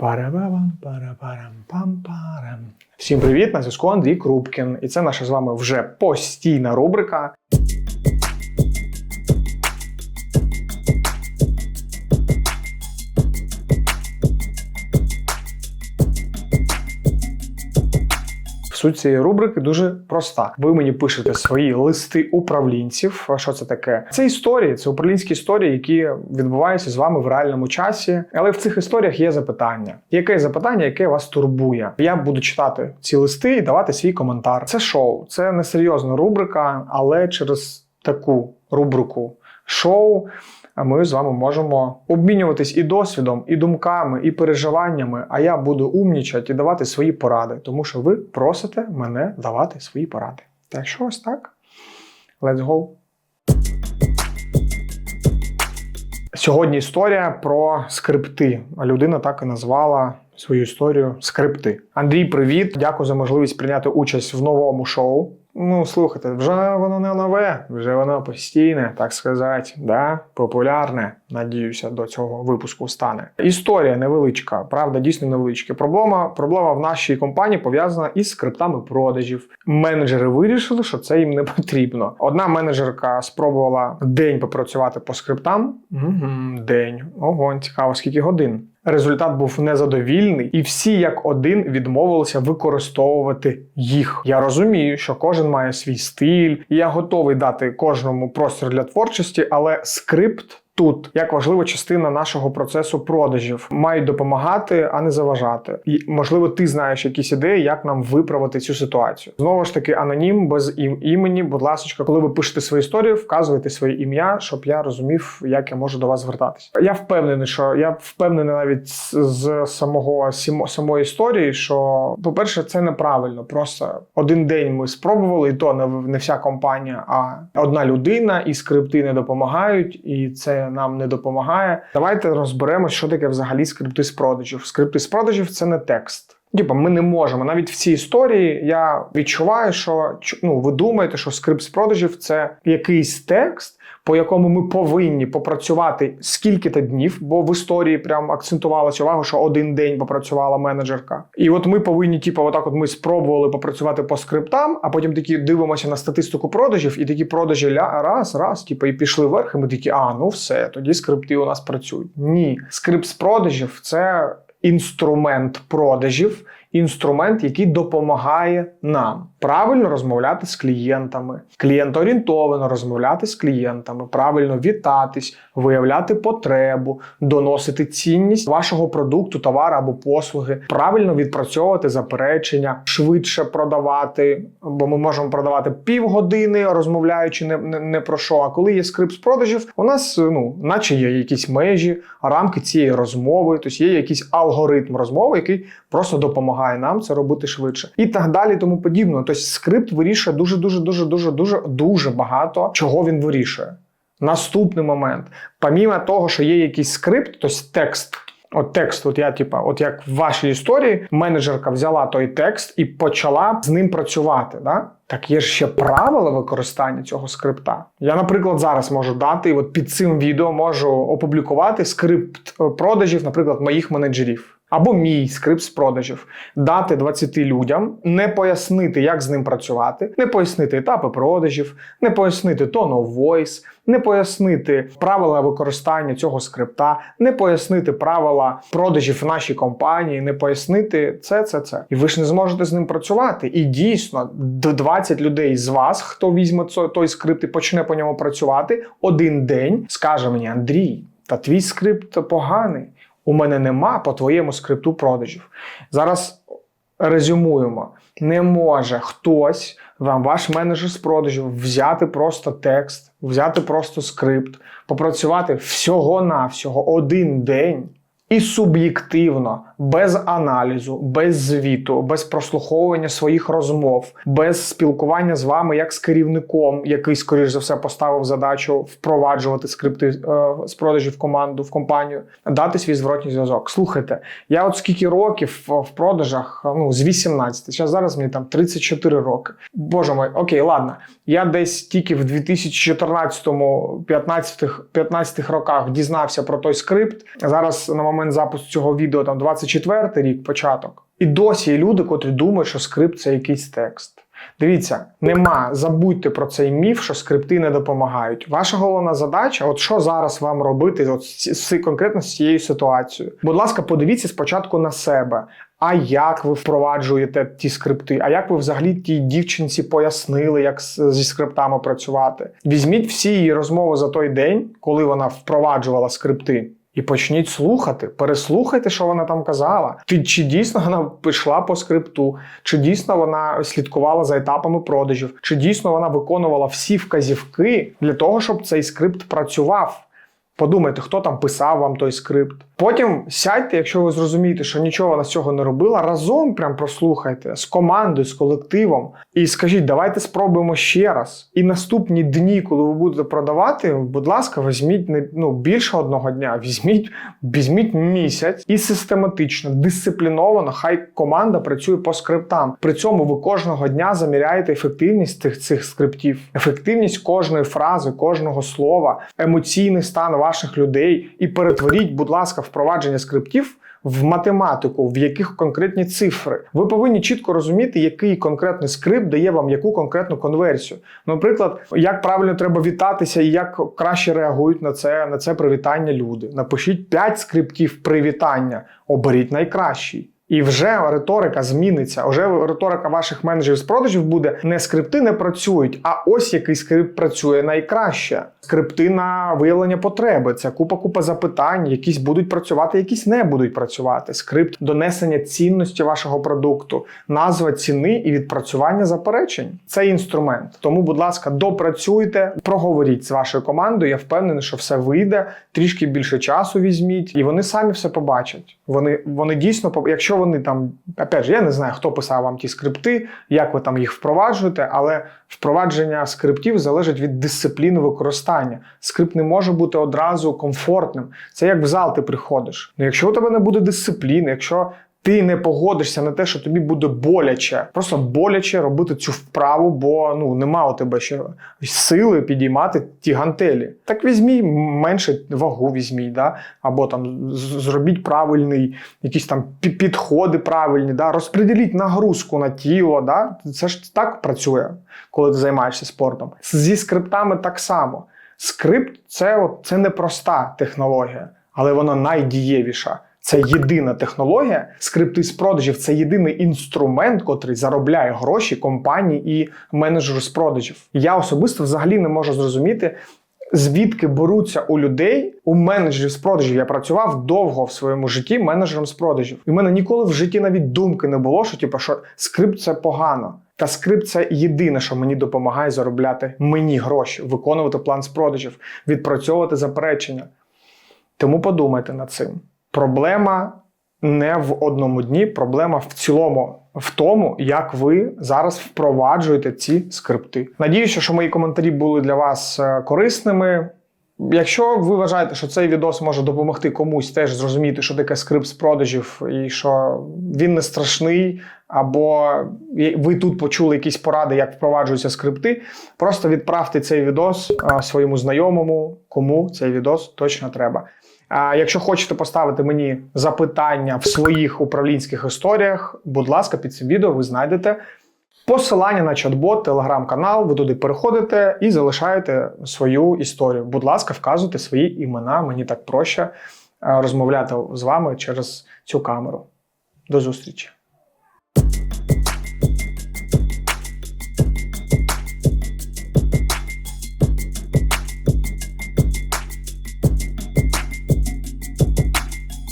Парабабам, парапарам. Всім привіт! На зв'язку Андрій Крупкін. І це наша з вами вже постійна рубрика. Суть цієї рубрики дуже проста. Ви мені пишете свої листи управлінців. Що це таке? Це історії, це управлінські історії, які відбуваються з вами в реальному часі. Але в цих історіях є запитання. Яке запитання, яке вас турбує? Я буду читати ці листи і давати свій коментар. Це шоу, це не серйозна рубрика, але через таку рубрику шоу. Ми з вами можемо обмінюватись і досвідом, і думками, і переживаннями. А я буду умнічати і давати свої поради, тому що ви просите мене давати свої поради. Так що ось так. Let's go. Сьогодні історія про скрипти. Людина так і назвала свою історію скрипти. Андрій, привіт! Дякую за можливість прийняти участь в новому шоу. Ну, слухайте, вже воно не нове, вже воно постійне, так сказати, да? популярне. Надіюся, до цього випуску стане. Історія невеличка, правда, дійсно невеличка. Проблема, проблема в нашій компанії пов'язана із скриптами продажів. Менеджери вирішили, що це їм не потрібно. Одна менеджерка спробувала день попрацювати по скриптам. Угу, день. Огонь, цікаво, скільки годин. Результат був незадовільний, і всі як один відмовилися використовувати їх. Я розумію, що кожен має свій стиль, і я готовий дати кожному простір для творчості, але скрипт. Тут як важлива частина нашого процесу продажів мають допомагати, а не заважати. І можливо, ти знаєш якісь ідеї, як нам виправити цю ситуацію. Знову ж таки, анонім без ім- імені. Будь ласка, коли ви пишете свою історію, вказуйте своє ім'я, щоб я розумів, як я можу до вас звертатися. Я впевнений, що я впевнений навіть з- самого самої історії, що по-перше, це неправильно. Просто один день ми спробували, і то не вся компанія, а одна людина, і скрипти не допомагають, і це нам не допомагає. Давайте розберемось, що таке взагалі скрипти з продажів. Скрипти з продажів це не текст. Типа, ми не можемо. Навіть в цій історії я відчуваю, що ну, ви думаєте, що скрипт з продажів це якийсь текст, по якому ми повинні попрацювати скільки-то днів, бо в історії прям акцентувалася увага, що один день попрацювала менеджерка. І от ми повинні, типу, отак, от ми спробували попрацювати по скриптам, а потім такі дивимося на статистику продажів, і такі продажі ля раз, раз, типу, і пішли вверх, і ми такі, а ну все, тоді скрипти у нас працюють. Ні, скрипт з продажів це інструмент продажів, інструмент, який допомагає нам правильно розмовляти з клієнтами, клієнтоорієнтовано розмовляти з клієнтами, правильно вітатись, виявляти потребу, доносити цінність вашого продукту, товару або послуги, правильно відпрацьовувати заперечення, швидше продавати, бо ми можемо продавати півгодини, розмовляючи не, не, не про що. А коли є скрипт з продажів, у нас ну, наче є якісь межі, рамки цієї розмови, тобто є якийсь алгоритм розмови, який просто допомагає нам це робити швидше, і так далі, тому подібно. Тобто скрипт вирішує дуже, дуже, дуже, дуже, дуже, дуже багато чого він вирішує. Наступний момент, помімо того, що є якийсь скрипт, тобто текст. От текст, от я, типа, от як в вашій історії, менеджерка взяла той текст і почала з ним працювати. Да? Так є ж ще правила використання цього скрипта. Я, наприклад, зараз можу дати, і от під цим відео можу опублікувати скрипт е, продажів, наприклад, моїх менеджерів. Або мій скрипт з продажів дати 20 людям, не пояснити, як з ним працювати, не пояснити етапи продажів, не пояснити tone of voice, не пояснити правила використання цього скрипта, не пояснити правила продажів в нашій компанії, не пояснити це, це, це. І ви ж не зможете з ним працювати. І дійсно, д- 20 людей з вас, хто візьме той скрипт і почне по ньому працювати, один день скаже мені: Андрій, та твій скрипт поганий. У мене нема по твоєму скрипту продажів. Зараз резюмуємо. Не може хтось, вам ваш менеджер з продажів, взяти просто текст, взяти просто скрипт, попрацювати всього-навсього один день і суб'єктивно, без аналізу, без звіту, без прослуховування своїх розмов, без спілкування з вами як з керівником, який, скоріш за все, поставив задачу впроваджувати скрипти е, з продажів команду в компанію, дати свій зворотній зв'язок. Слухайте, я от скільки років в продажах, ну з 18, зараз зараз мені там 34 роки. Боже мой, окей, ладно. Я десь тільки в 2014-15 15 роках дізнався про той скрипт. Зараз на момент запуску цього відео там 24 24 рік, початок. І досі є люди, котрі думають, що скрипт це якийсь текст. Дивіться, нема, забудьте про цей міф, що скрипти не допомагають. Ваша головна задача, от що зараз вам робити, от з- конкретно з цією ситуацією. Будь ласка, подивіться спочатку на себе. А як ви впроваджуєте ті скрипти? А як ви взагалі тій дівчинці пояснили, як зі скриптами працювати? Візьміть всі її розмови за той день, коли вона впроваджувала скрипти. І почніть слухати, переслухайте, що вона там казала. Ти чи дійсно вона пішла по скрипту, чи дійсно вона слідкувала за етапами продажів, чи дійсно вона виконувала всі вказівки для того, щоб цей скрипт працював. Подумайте, хто там писав вам той скрипт. Потім сядьте, якщо ви зрозумієте, що нічого вона з цього не робила, разом прям прослухайте з командою, з колективом, і скажіть, давайте спробуємо ще раз. І наступні дні, коли ви будете продавати, будь ласка, візьміть не ну більше одного дня, візьміть, візьміть місяць і систематично, дисципліновано, хай команда працює по скриптам. При цьому ви кожного дня заміряєте ефективність цих, цих скриптів, ефективність кожної фрази, кожного слова, емоційний стан ваших людей і перетворіть, будь ласка, впровадження скриптів. В математику, в яких конкретні цифри, ви повинні чітко розуміти, який конкретний скрипт дає вам яку конкретну конверсію. Наприклад, як правильно треба вітатися і як краще реагують на це на це привітання люди. Напишіть 5 скриптів привітання, оберіть найкращий. І вже риторика зміниться. Вже риторика ваших менеджерів з продажів буде не скрипти не працюють, а ось який скрипт працює найкраще. Скрипти на виявлення потреби. Це купа купа запитань, якісь будуть працювати, якісь не будуть працювати. Скрипт донесення цінності вашого продукту, назва ціни і відпрацювання заперечень. Це інструмент. Тому, будь ласка, допрацюйте, проговоріть з вашою командою. Я впевнений, що все вийде. Трішки більше часу візьміть, і вони самі все побачать. Вони вони дійсно якщо вони там, опять же, я не знаю, хто писав вам ті скрипти, як ви там їх впроваджуєте, але впровадження скриптів залежить від дисципліни використання. Скрипт не може бути одразу комфортним. Це як в зал ти приходиш. Ну, якщо у тебе не буде дисципліни, якщо ти не погодишся на те, що тобі буде боляче, просто боляче робити цю вправу, бо ну нема у тебе ще сили підіймати ті гантелі. Так візьмій менше вагу, візьмій, да? або там зробіть правильний, якісь там підходи правильні, да? розподіліть нагрузку на тіло. Да? Це ж так працює, коли ти займаєшся спортом. Зі скриптами так само. Скрипт це, от, це не проста технологія, але вона найдієвіша. Це єдина технологія. Скрипти з продажів це єдиний інструмент, котрий заробляє гроші компанії і менеджеру з продажів. Я особисто взагалі не можу зрозуміти, звідки беруться у людей, у менеджерів з продажів. Я працював довго в своєму житті менеджером з продажів. І в мене ніколи в житті навіть думки не було, що типу, що скрипт це погано. Та скрипт це єдине, що мені допомагає заробляти мені гроші, виконувати план з продажів, відпрацьовувати заперечення. Тому подумайте над цим. Проблема не в одному дні, проблема в цілому в тому, як ви зараз впроваджуєте ці скрипти. Надіюся, що мої коментарі були для вас е, корисними. Якщо ви вважаєте, що цей відос може допомогти комусь теж зрозуміти, що таке скрипт з продажів, і що він не страшний, або ви тут почули якісь поради, як впроваджуються скрипти, просто відправте цей відос своєму знайомому, кому цей відос точно треба. А якщо хочете поставити мені запитання в своїх управлінських історіях, будь ласка, під цим відео ви знайдете посилання на чат-бот, телеграм-канал. Ви туди переходите і залишаєте свою історію. Будь ласка, вказуйте свої імена. Мені так проще е, розмовляти з вами через цю камеру. До зустрічі!